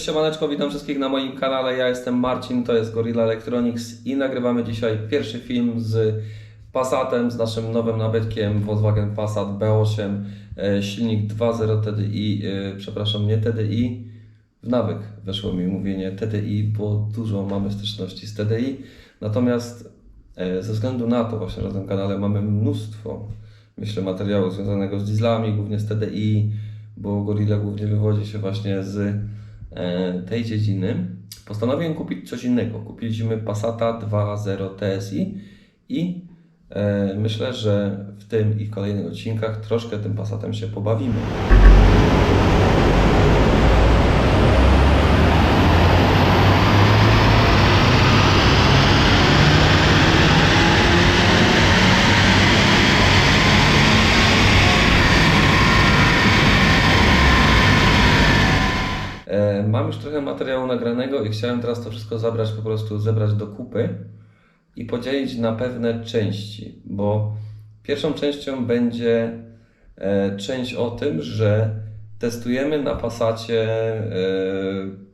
Cześć siemaneczko, witam wszystkich na moim kanale. Ja jestem Marcin, to jest Gorilla Electronics i nagrywamy dzisiaj pierwszy film z Passatem, z naszym nowym nabytkiem Volkswagen Passat B8, e, silnik 2.0 TDI, e, przepraszam, nie TDI, w nawyk weszło mi mówienie TDI, bo dużo mamy styczności z TDI. Natomiast e, ze względu na to właśnie na tym kanale mamy mnóstwo, myślę, materiału związanego z dieslami, głównie z TDI, bo Gorilla głównie wywodzi się właśnie z tej dziedziny. Postanowiłem kupić coś innego. Kupiliśmy Passata 2.0 TSI i e, myślę, że w tym i w kolejnych odcinkach troszkę tym Passatem się pobawimy. E, Mam już trochę materiału nagranego chciałem teraz to wszystko zabrać, po prostu zebrać do kupy i podzielić na pewne części, bo pierwszą częścią będzie e, część o tym, że testujemy na Passacie e,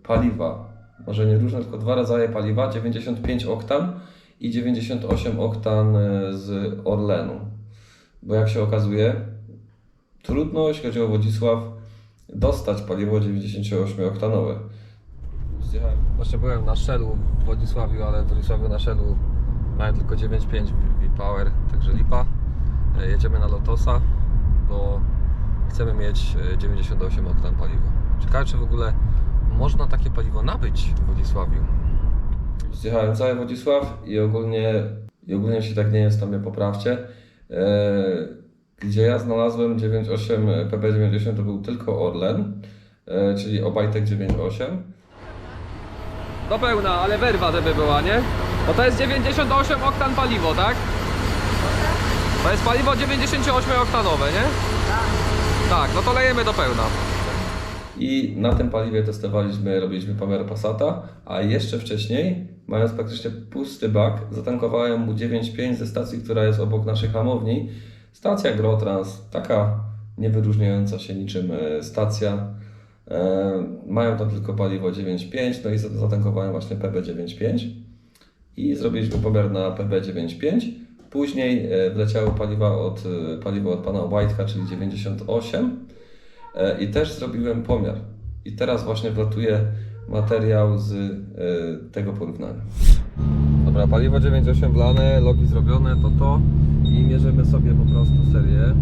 paliwa. Może nie różne, tylko dwa rodzaje paliwa, 95 oktan i 98 oktan e, z Orlenu. Bo jak się okazuje, trudno, jeśli chodzi o Wodzisław, dostać paliwo 98-oktanowe. Zjechałem. Właśnie byłem na Shellu w Wodzisławiu, ale w Wodzisławiu na Shellu mają tylko 9.5 V-Power, także lipa. E, Jedziemy na Lotosa, bo chcemy mieć e, 98 oktan paliwa. Ciekawe, czy w ogóle można takie paliwo nabyć w Wodzisławiu. Zjechałem cały Wodzisław i ogólnie, i ogólnie jeśli tak nie jest, to mnie poprawcie. E, gdzie ja znalazłem 9.8 PB90 to był tylko Orlen, e, czyli Obajtek 9.8. Do pełna, ale werwa żeby była, nie? Bo to jest 98 oktan paliwo, tak? To jest paliwo 98 oktanowe, nie? Tak, no to lejemy do pełna. I na tym paliwie testowaliśmy, robiliśmy pomiar Passata, a jeszcze wcześniej, mając praktycznie pusty bak, zatankowałem mu 9.5 ze stacji, która jest obok naszej hamowni. Stacja Grotrans, taka niewyróżniająca się niczym e, stacja. E, mają tam tylko paliwo 9.5, no i zatankowałem właśnie PB95 i zrobiliśmy pomiar na PB95. Później e, wleciało paliwa od, e, paliwo od pana White'a, czyli 98. E, I też zrobiłem pomiar. I teraz właśnie wlatuje materiał z tego porównania. Dobra, paliwo 9.8 wlane, logi zrobione, to to. I mierzymy sobie po prostu serię.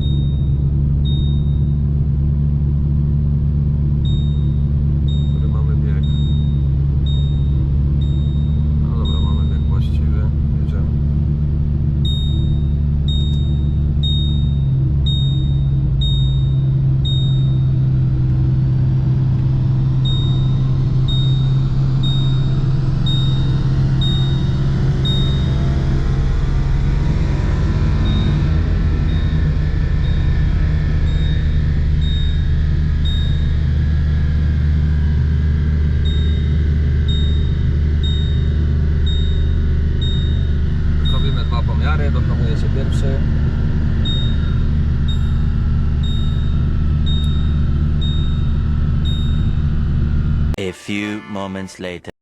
Few moments later.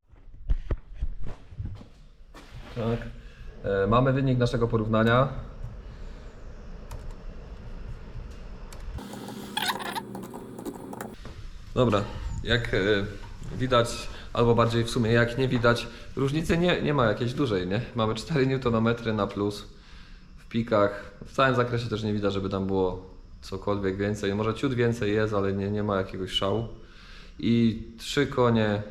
Tak. E, mamy wynik naszego porównania. Dobra, jak e, widać, albo bardziej w sumie jak nie widać, różnicy nie, nie ma jakiejś dużej, nie? Mamy 4 Nm na plus w pikach. W całym zakresie też nie widać, żeby tam było cokolwiek więcej. Może ciut więcej jest, ale nie, nie ma jakiegoś szału. I 3 konie,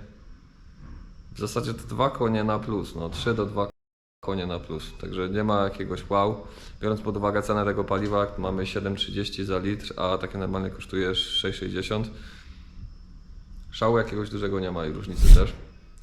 w zasadzie to 2 konie na plus, no 3 do 2 konie na plus, także nie ma jakiegoś wow. Biorąc pod uwagę cenę tego paliwa, mamy 7,30 za litr, a takie normalnie kosztuje 6,60. Szału jakiegoś dużego nie ma i różnicy też.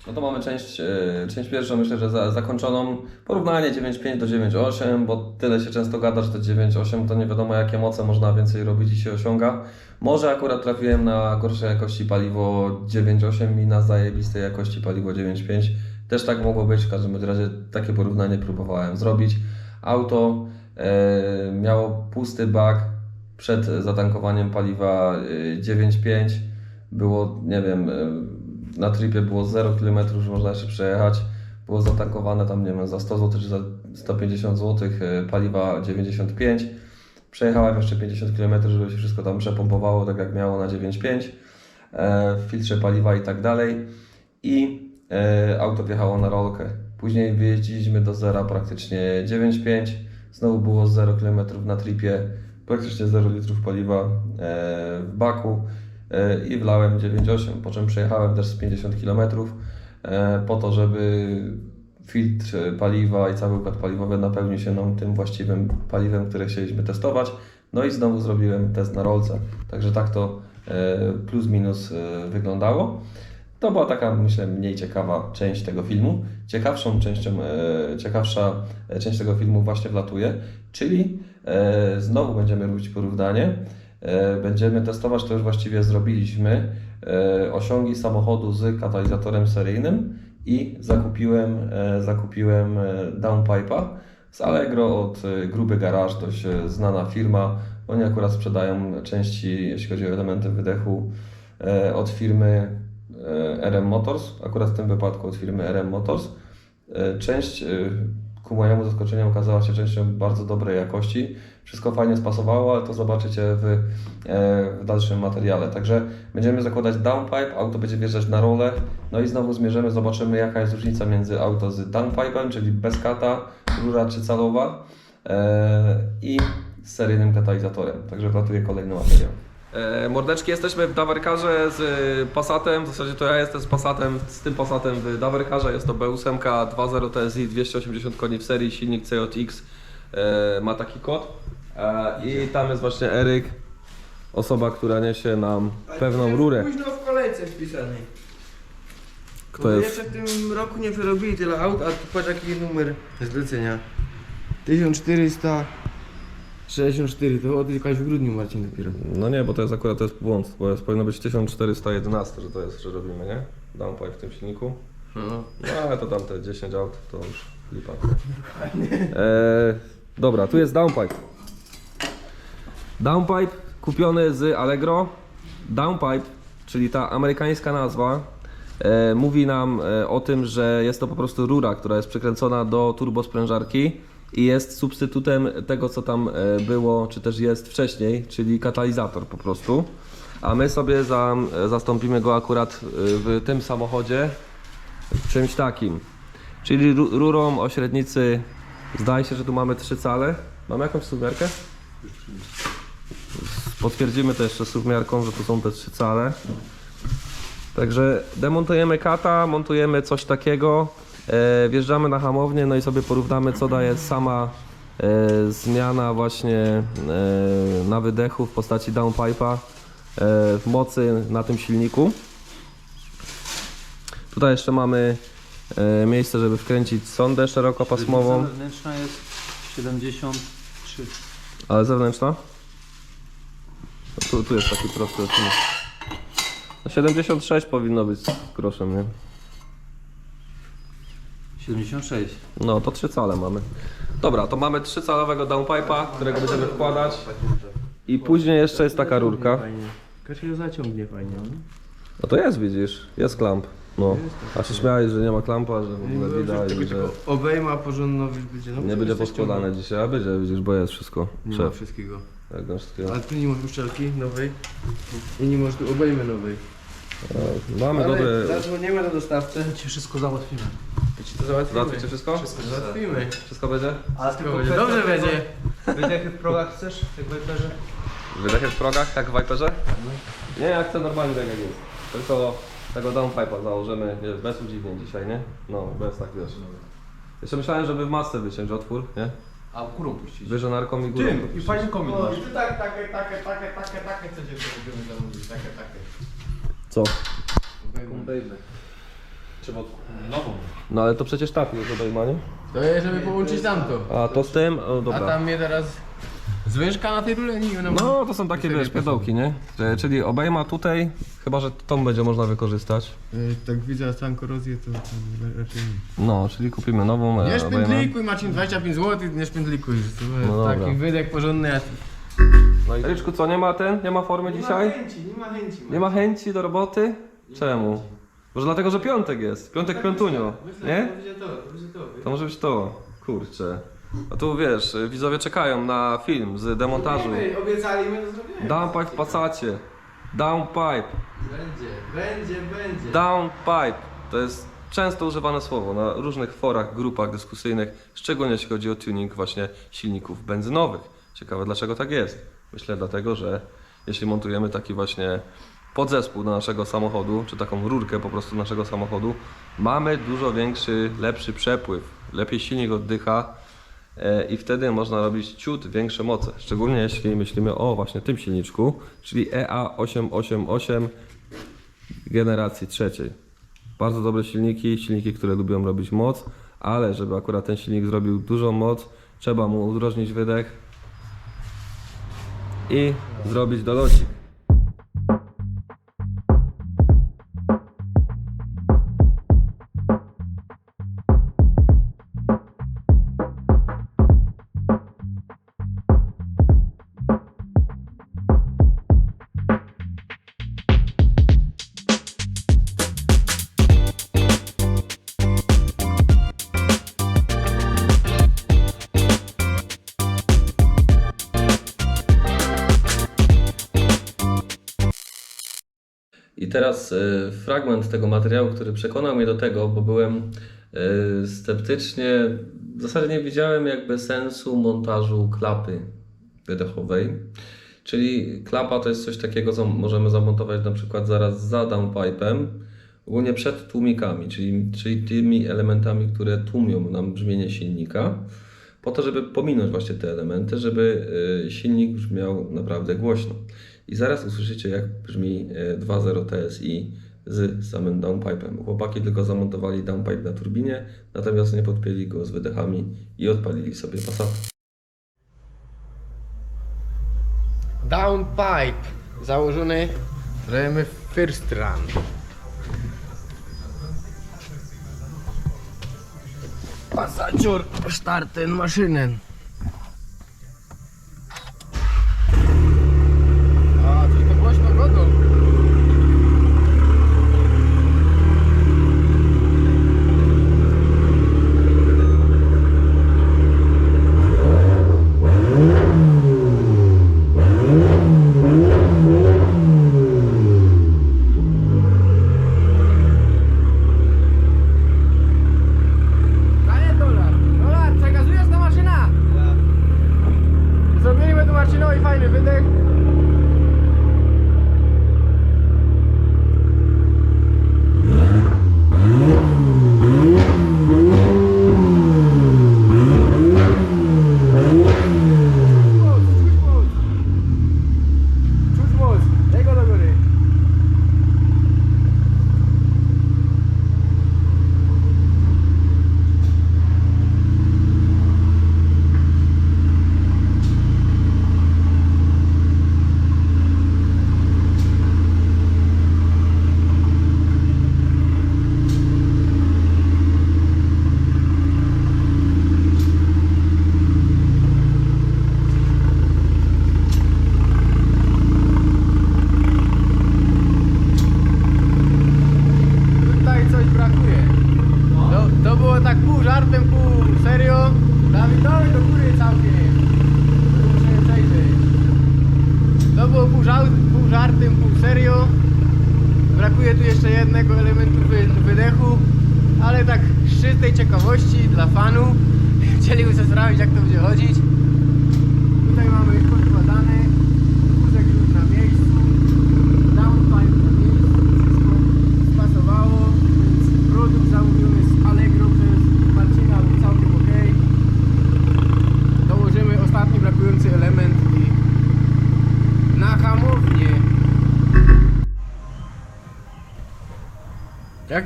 No to mamy część, e, część pierwszą, myślę, że za, zakończoną. Porównanie 9.5 do 9.8, bo tyle się często gada, że to 9.8 to nie wiadomo jakie moce można więcej robić i się osiąga. Może akurat trafiłem na gorszej jakości paliwo 9.8 i na zajebistej jakości paliwo 9.5. Też tak mogło być, w każdym razie takie porównanie próbowałem zrobić. Auto e, miało pusty bak przed zatankowaniem paliwa e, 9.5. Było, nie wiem, e, na tripie było 0 km, że można jeszcze przejechać. Było zatankowane tam, nie wiem, za 100 zł czy za 150 zł, e, paliwa 95. Przejechałem jeszcze 50 km, żeby się wszystko tam przepompowało, tak jak miało na 9.5, e, w filtrze paliwa i tak dalej. I e, auto wjechało na rolkę. Później wyjeździliśmy do zera praktycznie 9.5. Znowu było 0 km na tripie, praktycznie 0 litrów paliwa w baku i wlałem 9.8, po czym przejechałem też z 50 km e, po to, żeby filtr paliwa i cały układ paliwowy napełnił się nam tym właściwym paliwem, które chcieliśmy testować. No i znowu zrobiłem test na rolce. Także tak to e, plus minus e, wyglądało. To była taka, myślę, mniej ciekawa część tego filmu. Ciekawszą częścią, ciekawsza część tego filmu właśnie wlatuje, czyli znowu będziemy robić porównanie. E, będziemy testować, to już właściwie zrobiliśmy, e, osiągi samochodu z katalizatorem seryjnym i zakupiłem, e, zakupiłem downpipe'a z Allegro od Gruby Garage, dość znana firma. Oni akurat sprzedają części, jeśli chodzi o elementy wydechu, od firmy RM Motors, akurat w tym wypadku od firmy RM Motors. Część ku mojemu zaskoczeniu okazała się częścią bardzo dobrej jakości. Wszystko fajnie spasowało, ale to zobaczycie w, e, w dalszym materiale. Także będziemy zakładać downpipe, auto będzie wjeżdżać na rolę, no i znowu zmierzymy, zobaczymy jaka jest różnica między auto z downpipe'em, czyli bez kata, rura trzycalowa e, i seryjnym katalizatorem. Także wlatuje kolejny materiał. E, mordeczki, jesteśmy w Dawerkarze z e, Passatem, w zasadzie to ja jestem z Passatem, z tym Passatem w Dawerkarze, jest to B8 2.0 TSI 280 koni w serii, silnik CJX e, ma taki kod i tam jest właśnie Eryk, osoba, która niesie nam pewną rurę. Późno w kolejce wpisanej. Kto Bo jest? Jeszcze w tym roku nie przerobili tyle aut, a tu patrz jaki numer zlecenia. 1464, to odjechałeś w grudniu Marcin dopiero. No nie, bo to jest akurat to jest błąd, bo jest, powinno być 1411, że to jest, że robimy, nie? Downpipe w tym silniku. No. No ale to tam te 10 aut to już lipa. E, dobra, tu jest downpipe. Downpipe kupiony z Allegro. Downpipe, czyli ta amerykańska nazwa, e, mówi nam e, o tym, że jest to po prostu rura, która jest przykręcona do turbosprężarki i jest substytutem tego, co tam e, było, czy też jest wcześniej, czyli katalizator po prostu. A my sobie za, zastąpimy go akurat e, w tym samochodzie czymś takim. Czyli ru- rurą o średnicy, zdaje się, że tu mamy trzy cale. Mamy jakąś suwmiarkę? Potwierdzimy to jeszcze suwmiarką, że tu są te trzy cale. Także demontujemy kata, montujemy coś takiego, wjeżdżamy na hamownię, no i sobie porównamy co daje sama e, zmiana właśnie e, na wydechu w postaci downpipe'a e, w mocy na tym silniku. Tutaj jeszcze mamy e, miejsce, żeby wkręcić sondę szerokopasmową, Wewnętrzna jest 73. ale zewnętrzna? No Tu, tu jest taki prosty odcinek. No 76 powinno być groszem, nie? 76. No to trzy cale mamy. Dobra, to mamy trzycalowego downpipe'a, którego będziemy wkładać. I później jeszcze jest taka rurka. Fajnie. Kasia zaciągnie fajnie. no. No to jest, widzisz, jest klamp. No, a się śmiałeś, że nie ma klampa, że w ogóle widać, Tego że tylko obejma porządno będzie. No, nie będzie poskładane dzisiaj, a będzie, widzisz, bo jest wszystko. Nie ma Szef, wszystkiego. jak na wszystkiego. Ale tu nie masz uszczelki nowej i nie masz tu obejmy nowej. Mamy Ale dobre... zadzwonimy do dostawcy. Ci wszystko załatwimy. I ci to załatwimy. Załatwicie wszystko? Załatwimy. Wszystko będzie? Ale Wszystko będzie. Dobrze będzie. Wydechy w progach chcesz? Jak w Viperze? Wydechy w progach, jak w Viperze? Nie, ja chcę normalnie tak jak jest. Tylko tego downpipe'a założymy, wiesz, bez udziwnień dzisiaj, nie? No, bez tak, wiesz. Jeszcze myślałem, żeby w masce wyciąć otwór, nie? A górą puścić. Wyżynarką i górą. I fajny komin O, masz. i tu tak, takie, takie, takie, takie, takie, co dziewczyny będziemy zamówić, takie, takie. Co? Trzeba nową. No ale to przecież tak już obejma, nie? To jest, żeby połączyć tamto. A to z tym? O, A dobra. tam mnie teraz zwężka na tej rule nie ona No, to są takie, wiesz, pierdołki, nie? E, Czyli obejma tutaj, chyba, że tą będzie można wykorzystać. Y, Tak widzę, a tam korozję to, to raczej nie. No, czyli kupimy nową e, Nie obejmę. szpędlikuj Marcin, 25 zł, nie szpędlikuj. To No taki wydech porządny. A... No i Ryczku, co, nie ma ten? Nie ma formy dzisiaj? chęci, nie ma chęci. Nie ma chęci do roboty? Czemu? Może dlatego, że piątek jest. Piątek piątunio. Nie? Będzie to, to będzie to. To może być to. Kurczę. A tu wiesz, widzowie czekają na film z demontażu. My obiecali, my to zrobimy. Downpipe w Passacie. Downpipe. Będzie, będzie, będzie. Downpipe. To jest często używane słowo na różnych forach, grupach dyskusyjnych, szczególnie jeśli chodzi o tuning właśnie silników benzynowych. Ciekawe dlaczego tak jest. Myślę dlatego, że jeśli montujemy taki właśnie podzespół do naszego samochodu, czy taką rurkę po prostu naszego samochodu, mamy dużo większy, lepszy przepływ, lepiej silnik oddycha e, i wtedy można robić ciut większe moce. Szczególnie jeśli myślimy o właśnie tym silniczku, czyli E EA888 generacji trzeciej. Bardzo dobre silniki, silniki, które lubią robić moc, ale żeby akurat ten silnik zrobił dużą moc, trzeba mu udrożnić wydech i zrobić dolocik. I teraz e, fragment tego materiału, który przekonał mnie do tego, bo byłem e, sceptycznie, w zasadzie nie widziałem jakby sensu montażu klapy wydechowej. Czyli klapa to jest coś takiego, co możemy zamontować na przykład zaraz za downpipe'em, ogólnie przed tłumikami, czyli, czyli tymi elementami, które tłumią nam brzmienie silnika, po to, żeby pominąć właśnie te elementy, żeby e, silnik brzmiał naprawdę głośno. I zaraz usłyszycie, jak brzmi e, 2.0 TSI z samym downpipe'em. Chłopaki tylko zamontowali downpipe na turbinie, natomiast nie podpięli go z wydechami i odpalili sobie Passat. Downpipe założony. Zrobimy first run. Passagior starten maszynen.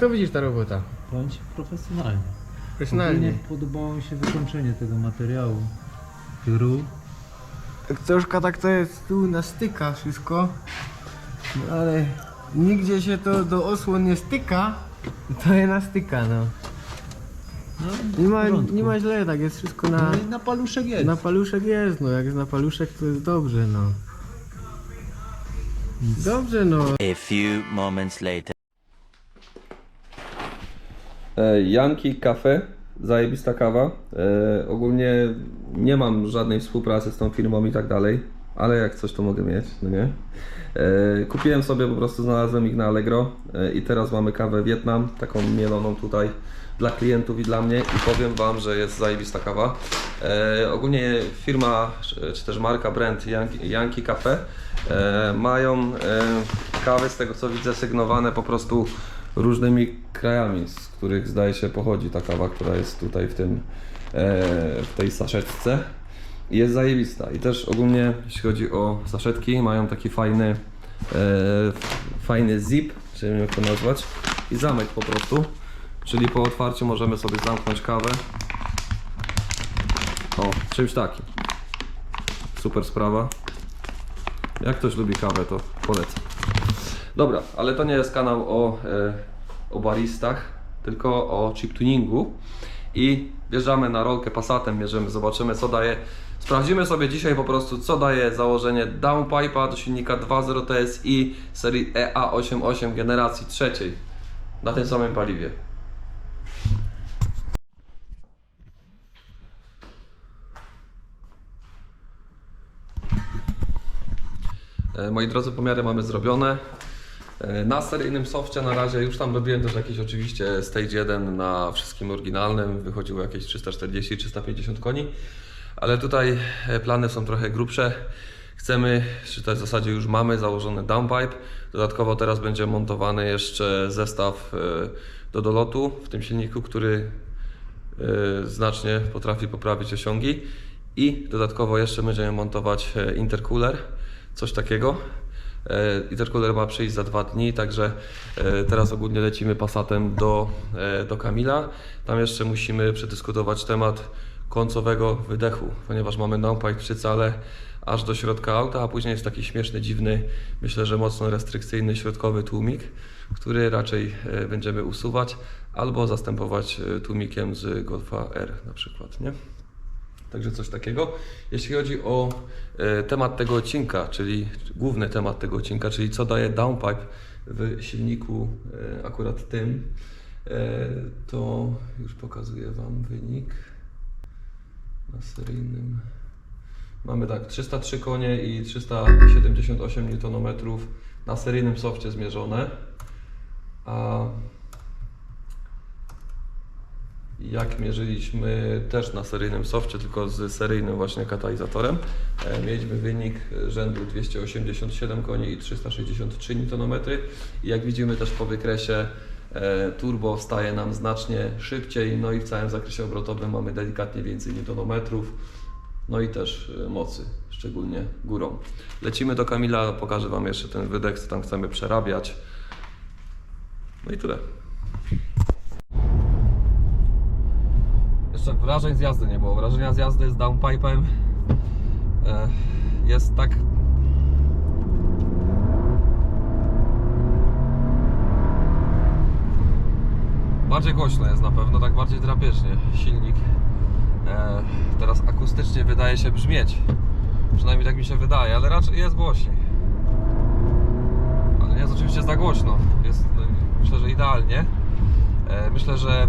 To widzisz ta robota? Bądź profesjonalnie. Profesjonalnie. Ogólnie podobało mi się wykończenie tego materiału. Gru. Tak troszkę tak to jest tu na styka wszystko. No ale nigdzie się to do osłon nie styka. To je na styka no. No, Nie ma, nie ma źle, tak jest wszystko na, No i na paluszek jest. na paluszek jest, no jak jest na paluszek to jest dobrze no. Dobrze no. A few moments later. E, Yankee Cafe, zajebista kawa. E, ogólnie nie mam żadnej współpracy z tą firmą i tak dalej, ale jak coś to mogę mieć, no nie? E, kupiłem sobie, po prostu znalazłem ich na Allegro e, i teraz mamy kawę Wietnam, taką mieloną tutaj dla klientów i dla mnie i powiem Wam, że jest zajebista kawa. E, ogólnie firma, czy- czy też marka, brand Yankee Cafe e, mają e, kawy, z tego co widzę, sygnowane po prostu różnymi krajami, z których zdaje się pochodzi ta kawa, która jest tutaj w tym, e, w tej saszetce. I Jest zajebista. I też ogólnie, jeśli chodzi o saszetki, mają taki fajny, e, fajny zip, czy nie wiem jak to nazwać, i zamek po prostu. Czyli po otwarciu możemy sobie zamknąć kawę. O, czymś takim. Super sprawa. Jak ktoś lubi kawę, to polecam. Dobra, ale to nie jest kanał o, e, o baristach, tylko o chip tuningu. I wjeżdżamy na rolkę Passatem, mierzymy, zobaczymy co daje. Sprawdzimy sobie dzisiaj po prostu co daje założenie downpipe'a do silnika 2.0 TSI serii E EA88 generacji trzeciej na tym samym paliwie. E, Moi drodzy, pomiary mamy zrobione. E, Na seryjnym softie na razie już tam robiłem też jakieś oczywiście stage 1 na wszystkim oryginalnym, wychodziło jakieś 340-350 koni, ale tutaj e, plany są trochę grubsze. Chcemy, czy też w zasadzie już mamy założony downpipe. Dodatkowo teraz będzie montowany jeszcze zestaw e, do dolotu w tym silniku, który znacznie potrafi poprawić osiągi i dodatkowo jeszcze będziemy montować intercooler, coś takiego. E, Intercooler ma przyjść za dwa dni, także e, teraz ogólnie lecimy Passatem do, e, do Kamila. Tam jeszcze musimy przedyskutować temat końcowego wydechu, ponieważ mamy downpipe przy cale aż do środka auta, a później jest taki śmieszny, dziwny, myślę, że mocno restrykcyjny środkowy tłumik, który raczej będziemy usuwać albo zastępować tłumikiem z Golfa R na przykład, nie? Także coś takiego. Jeśli chodzi o e, temat tego odcinka, czyli główny temat tego odcinka, czyli co daje downpipe w silniku e, akurat tym, e, to już pokazuję Wam wynik na seryjnym. Mamy tak 303 konie i 378 Nm na seryjnym softie zmierzone. A jak mierzyliśmy też na seryjnym softie, tylko z seryjnym właśnie katalizatorem, e, mieliśmy wynik rzędu 287 koni i 363 Nm. I jak widzimy też po wykresie e, turbo wstaje nam znacznie szybciej, no i w całym zakresie obrotowym mamy delikatnie więcej newtonometrów, no i też e, mocy, szczególnie górą. Lecimy do Kamila, pokażę Wam jeszcze ten wydech, co tam chcemy przerabiać. No i tyle. Jeszcze wrażeń z jazdy nie było. Wrażenia z jazdy z downpipe'em e, jest tak. Bardziej głośno jest na pewno, tak bardziej drapieżnie. Silnik e, teraz akustycznie wydaje się brzmieć. Przynajmniej tak mi się wydaje, ale raczej jest głośniej. Ale nie jest oczywiście za głośno. Jest no, myślę, że idealnie. E, myślę, że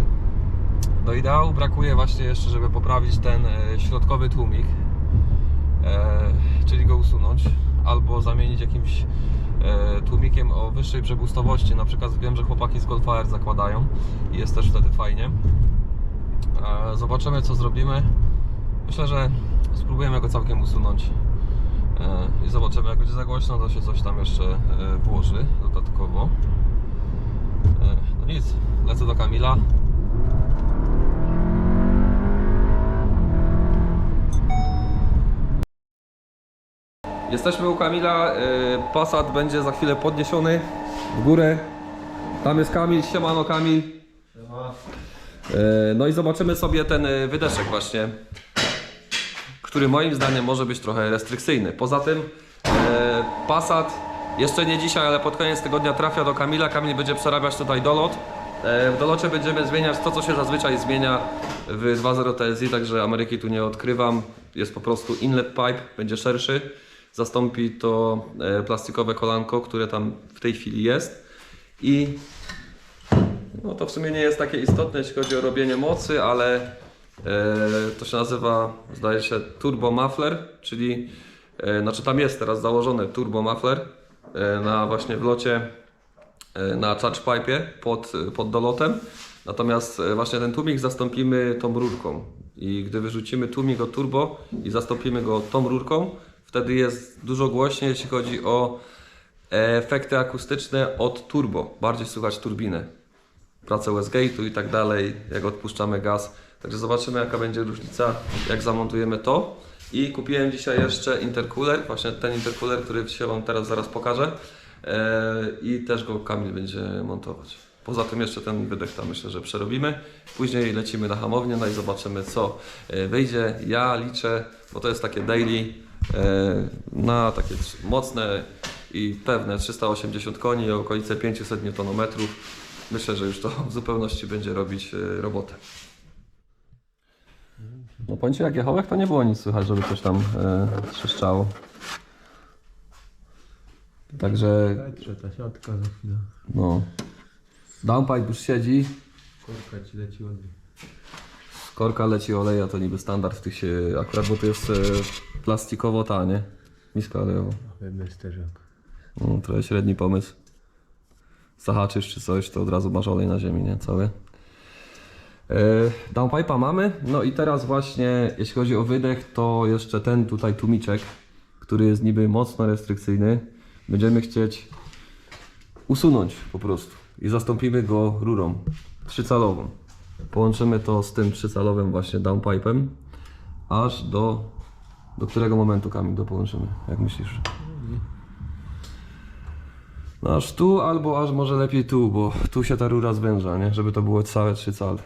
do ideału brakuje właśnie jeszcze, żeby poprawić ten e, środkowy tłumik, e, czyli go usunąć, albo zamienić jakimś e, tłumikiem o wyższej przepustowości. Na przykład wiem, że chłopaki z Golfa R zakładają i jest też wtedy fajnie. Zobaczymy co zrobimy. Myślę, że spróbujemy go całkiem usunąć i zobaczymy jak będzie za głośno, to się coś tam jeszcze włoży dodatkowo. No nic, lecę do Kamila. Jesteśmy u Kamila. y, Passat będzie za chwilę podniesiony w górę. Tam jest Kamil. Siemano Kamil. Y, No i zobaczymy sobie ten y, wydeszek właśnie, który moim zdaniem może być trochę restrykcyjny. Poza tym Passat jeszcze nie dzisiaj, ale pod koniec tygodnia trafia do Kamila. Kamil będzie przerabiać tutaj dolot. E, W dolocie będziemy zmieniać to, co się zazwyczaj zmienia w 2.0 TSI, także Ameryki tu nie odkrywam. Jest po prostu inlet pipe, będzie szerszy. Zastąpi to e, plastikowe kolanko, które tam w tej chwili jest. I No to w sumie nie jest takie istotne, jeśli chodzi o robienie mocy, ale e, to się nazywa, zdaje się, turbo muffler, czyli e, znaczy tam jest teraz założony turbo muffler na właśnie wlocie na charge pipe pod, pod dolotem. Natomiast właśnie ten tłumik zastąpimy tą rurką. I gdy wyrzucimy tłumik od turbo i zastąpimy go tą rurką, wtedy jest dużo głośniej, jeśli chodzi o efekty akustyczne od turbo. Bardziej słychać turbinę. Pracę Westgate'u i tak dalej, jak odpuszczamy gaz. Także zobaczymy jaka będzie różnica, jak zamontujemy to. I kupiłem dzisiaj jeszcze intercooler, właśnie ten intercooler, który się Wam teraz zaraz pokażę. Eee, I też go Kamil będzie montować. Poza tym jeszcze ten wydech tam myślę, że przerobimy. Później lecimy na hamownię, no i zobaczymy co e, wyjdzie. Ja liczę, bo to jest takie daily, e, na takie mocne i pewne 380 koni okolice 500 Nm. Myślę, że już to w zupełności będzie robić e, robotę. No powiem Ci, jak jechałek, to nie było nic słychać, żeby coś tam e, trzeszczało. Także, ta siatka za chwilę. no. Downpipe już siedzi, Korka ci leci ładnie. Korka leci oleja, to niby standard w tych się, akurat bo to jest e, plastikowo ta, nie? Niska olejowo. Pewny sterzak. No, trochę średni pomysł. Zahaczysz czy coś, to od razu masz olej na ziemi, nie? Cały. Yy, downpipe'a mamy. No i teraz właśnie, jeśli chodzi o wydech, to jeszcze ten tutaj tłumiczek, który jest niby mocno restrykcyjny, będziemy chcieć usunąć po prostu i zastąpimy go rurą trzycalową. Połączymy to z tym trzycalowym właśnie downpipe'em, aż do... Do którego momentu Kamil to połączymy? Jak myślisz? No aż tu, albo aż może lepiej tu, bo tu się ta rura zwęża, nie? Żeby to było całe trzy cale.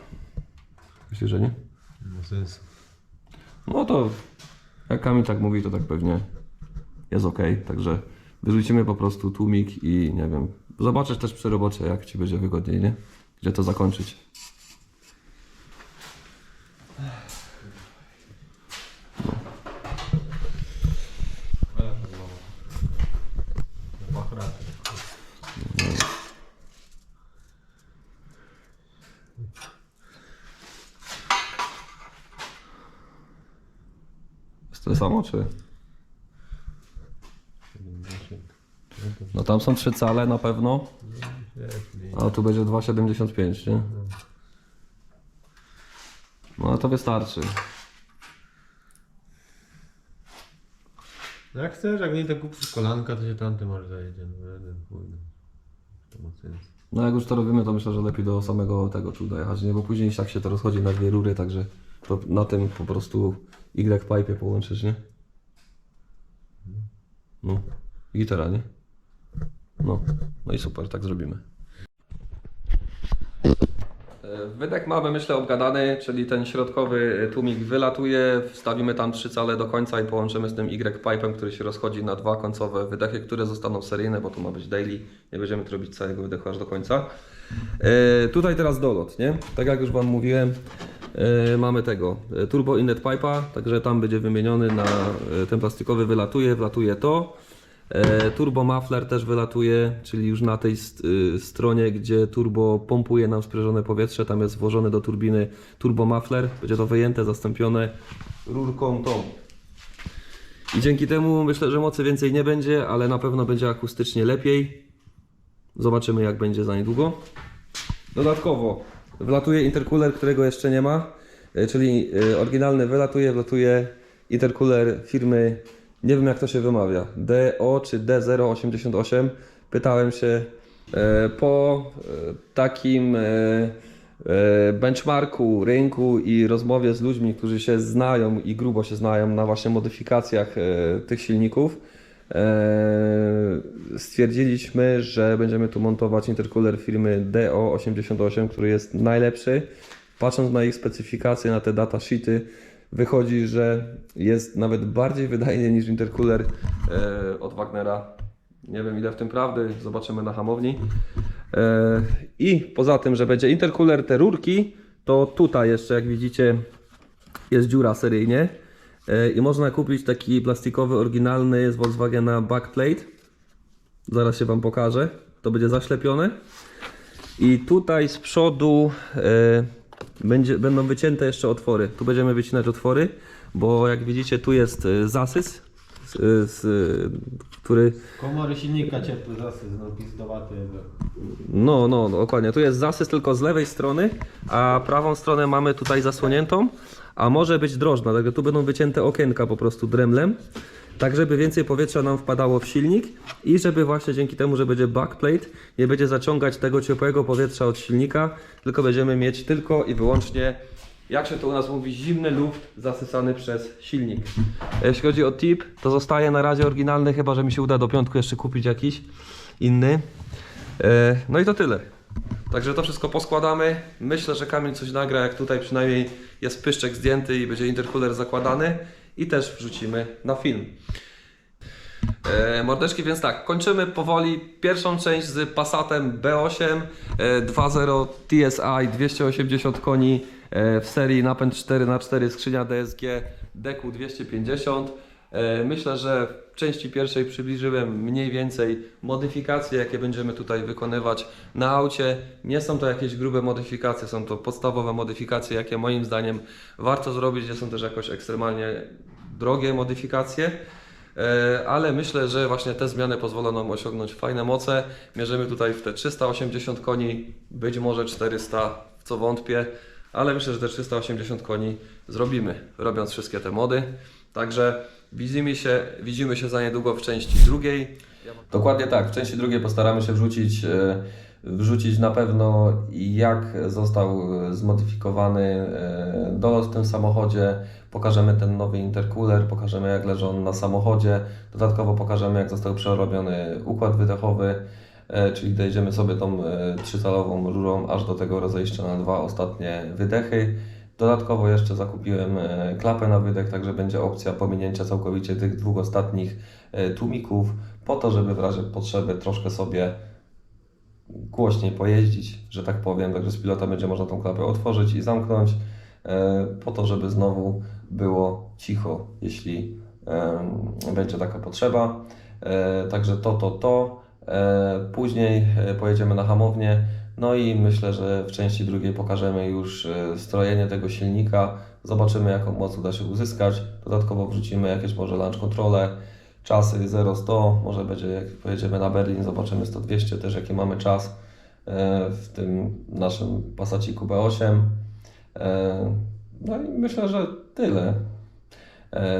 Myślisz, że nie? Ma sens. No to jak Kamil tak mówi, to tak pewnie jest ok. Także wyrzucimy po prostu tłumik i nie wiem. Zobaczysz też przy robocie, jak ci będzie wygodniej, nie? Gdzie to zakończyć. Jest to samo, czy? No tam są trzy cale na pewno. A tu będzie 2,75, nie? No to wystarczy. No jak chcesz, jak nie to kup z kolanka, to się tamty masz zajedzie. No jeden chuj. no. To ma sens. No jak już to robimy, to myślę, że lepiej do samego tego tu dojechać, nie? Bo później tak się to rozchodzi na dwie rury, także to na tym po prostu Y-pipe połączysz, nie? No. I gitara, nie? No. No i super, tak zrobimy. E, Wydech mamy myślę obgadany, czyli ten środkowy tłumik wylatuje, wstawimy tam trzy cale do końca i połączymy z tym Y-pipe'em, który się rozchodzi na dwa końcowe wydechy, które zostaną seryjne, bo to ma być daily, nie będziemy tu robić całego wydechu aż do końca. E, tutaj teraz dolot, nie? Tak jak już Wam mówiłem, e, mamy tego e, Turbo Inlet Pipe'a, także tam będzie wymieniony na e, ten plastikowy wylatuje, wlatuje to. E, Turbo muffler też wylatuje, czyli już na tej y, stronie, gdzie turbo pompuje nam sprężone powietrze, tam jest włożony do turbiny turbo muffler. Będzie to wyjęte, zastąpione rurką tą. I dzięki temu myślę, że mocy więcej nie będzie, ale na pewno będzie akustycznie lepiej. Zobaczymy jak będzie za niedługo. Dodatkowo wlatuje intercooler, którego jeszcze nie ma, e, czyli e, oryginalny wylatuje, wlatuje intercooler firmy, nie wiem jak to się wymawia, DO czy D088. Pytałem się e, po e, takim e, benchmarku rynku i rozmowie z ludźmi, którzy się znają i grubo się znają na właśnie modyfikacjach tych silników. Stwierdziliśmy, że będziemy tu montować intercooler firmy DO88, który jest najlepszy. Patrząc na ich specyfikacje, na te datasheety, wychodzi, że jest nawet bardziej wydajny niż intercooler e, od Wagnera. Nie wiem ile w tym prawdy, zobaczymy na hamowni. E, I poza tym, że będzie intercooler, te rurki, to tutaj jeszcze jak widzicie jest dziura seryjnie E, i można kupić taki plastikowy, oryginalny z Volkswagena backplate. Zaraz się Wam pokażę. To będzie zaślepione. I tutaj z przodu będzie, będą wycięte jeszcze otwory. Tu będziemy wycinać otwory, bo jak widzicie tu jest e, zasys, z, z, który Komory silnika ciepły zasys, no pizdowaty. No, no, dokładnie. Tu jest zasys tylko z lewej strony, a prawą stronę mamy tutaj zasłoniętą, a może być drożna, także tu będą wycięte okienka po prostu dremlem, tak żeby więcej powietrza nam wpadało w silnik i żeby właśnie dzięki temu, że będzie backplate, nie będzie zaciągać tego ciepłego powietrza od silnika, tylko będziemy mieć tylko i wyłącznie, jak się to u nas mówi, zimny luft zasysany przez silnik. Jeśli chodzi o tip, to zostaje na razie oryginalny, chyba że mi się uda do piątku jeszcze kupić jakiś inny. E, No i to tyle. Także to wszystko poskładamy. Myślę, że Kamil coś nagra, jak tutaj przynajmniej jest pyszczek zdjęty i będzie intercooler zakładany i też wrzucimy na film. E, mordeczki, więc tak, kończymy powoli pierwszą część z Passatem B8 e, 2.0 TSI 280 koni e, w serii napęd 4x4 skrzynia DSG DQ 250. E, Myślę, że części pierwszej przybliżyłem mniej więcej modyfikacje, jakie będziemy tutaj wykonywać na aucie. Nie są to jakieś grube modyfikacje, są to podstawowe modyfikacje, jakie moim zdaniem warto zrobić. Nie są też jakoś ekstremalnie drogie modyfikacje. E, ale myślę, że właśnie te zmiany pozwolą nam osiągnąć fajne moce. Mierzymy tutaj w te 380 koni, być może 400, w co wątpię, ale myślę, że te 380 koni zrobimy, robiąc wszystkie te mody. Także widzimy się, widzimy się za niedługo w części drugiej. Dokładnie tak, w części drugiej postaramy się wrzucić, e, wrzucić na pewno jak został e, zmodyfikowany e, dolot w tym samochodzie, pokażemy ten nowy intercooler, pokażemy jak leży on na samochodzie, dodatkowo pokażemy jak został przerobiony układ wydechowy, czyli dojdziemy sobie tą trzycalową rurą aż do tego rozejścia na dwa ostatnie wydechy. Dodatkowo jeszcze zakupiłem e, klapę na wydech, także będzie opcja pominięcia całkowicie tych dwóch ostatnich e, tłumików, po to, żeby w razie potrzeby troszkę sobie głośniej pojeździć, że tak powiem. Także z pilota będzie można tą klapę otworzyć i zamknąć, e, po to, żeby znowu było cicho, jeśli będzie taka potrzeba. Także to, to, to. Później pojedziemy na hamownię. No i myślę, że w części drugiej pokażemy już e, strojenie tego silnika. Zobaczymy, jaką moc uda się uzyskać. Dodatkowo wrzucimy jakieś może launch controle, czasy 0-100. Może będzie, jak pojedziemy na Berlin, zobaczymy 100-200 też, jaki mamy czas e, w tym naszym Passaciku B8. E, No i myślę, że tyle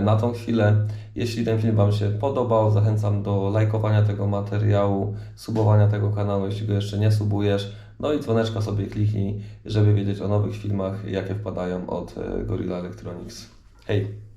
na tą chwilę. Jeśli ten film Wam się podobał, zachęcam do lajkowania tego materiału, subowania tego kanału, jeśli go jeszcze nie subujesz. No i dzwoneczka sobie kliknij, żeby wiedzieć o nowych filmach, jakie wpadają od e, Gorilla Electronics. Hej!